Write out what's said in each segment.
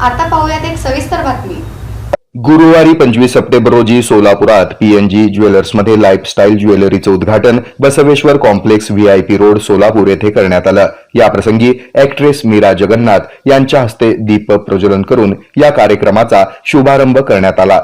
आता पाहूयात एक सविस्तर बातमी. गुरुवारी पंचवीस सप्टेंबर रोजी सोलापुरात पीएनजी ज्वेलर्समध्ये लाईफस्टाईल ज्वेलरीचं उद्घाटन Basaveshwar complex VIP road Solapur येथे करण्यात आलं. याप्रसंगी ऍक्ट्रेस मीरा जगन्नाथ यांच्या हस्ते दीप प्रज्वलन करून या कार्यक्रमाचा शुभारंभ करण्यात आला.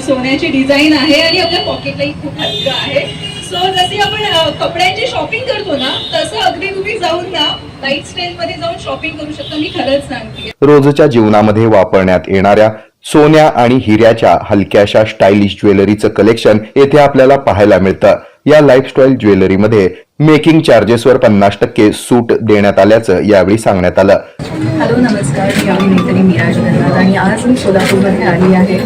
सोन्याची डिझाईन आहे आणि आपल्या पॉकेटलाही खूप हलकं आहे. सो जसे आपण कपड्यांची शॉपिंग करतो ना तसं अगदी तुम्ही जाऊन ना लाईफ स्टाईल मध्ये जाऊन शॉपिंग करू शकता. मी खरंच सांगते. रोजच्या जीवनामध्ये वापरण्यात येणाऱ्या सोन्या आणि हिऱ्याच्या हलक्याशा स्टायलिश ज्वेलरीचं कलेक्शन येथे आपल्याला पाहायला मिळतं. या लाईफस्टाईल ज्वेलरीमध्ये मेकिंग चार्जेसवर पन्नास टक्के सूट देण्यात आल्याचं यावेळी सांगण्यात आलं. हॅलो नमस्कार. मी अभिनेत्री मीरा जगन्नाथ आणि आज मी सोलापूरमध्ये आली आहे.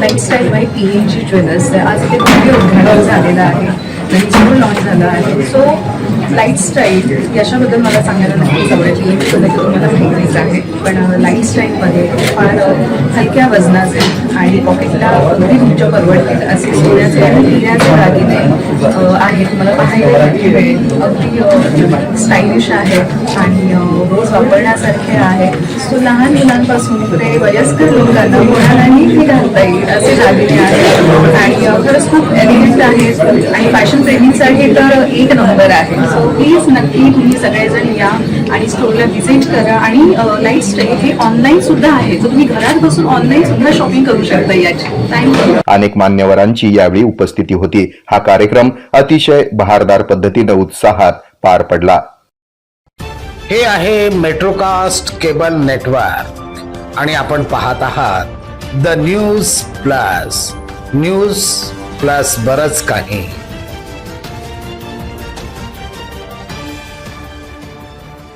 Lifestyle by P N G jewellers आज ते उद्घाटन झालेलं आहे. आणि लॉन्च झालं आहे. सो लाईफस्टाईल याच्याबद्दल मला सांगायला नक्कीच आवडेल पी एन तुम्हाला माहितीच आहे. पण लाईफस्टाईलमध्ये फार हलक्या वजनाचे आणि पॉकेटला अगदी तुमच्या परवडतील असे सोन्याचे आणि हिऱ्याचे दागिने आहे आहेत. पाहायला मिळेल. अगदी स्टायलिश आहे आणि रोज वापरण्यासारखे आहे सो लहान मुलांपासून ते वयस्कर लोकांना कोणालाही हे घालता येईल असे दागिने आहेत. आणि आणि फॅशन प्रेमींसाठी तर एक नंबर आहे. सो प्लीज नक्की तुम्ही सगळेजण या आणि स्टोरला व्हिजिट करा. आणि लाईफ स्टाईल हे ऑनलाईन सुद्धा आहे. तर तुम्ही घरात बसून ऑनलाईन सुद्धा शॉपिंग करू शकता याची. थँक्यू अनेक मान्यवरांची यावेळी उपस्थिती होती. हा कार्यक्रम अतिशय बहारदार पद्धतीनं उत्साहात पार पडला. हे आहे मेट्रोकास्ट केबल नेटवर्क आणि आपण पाहत आहात the news plus news plus बरच काही.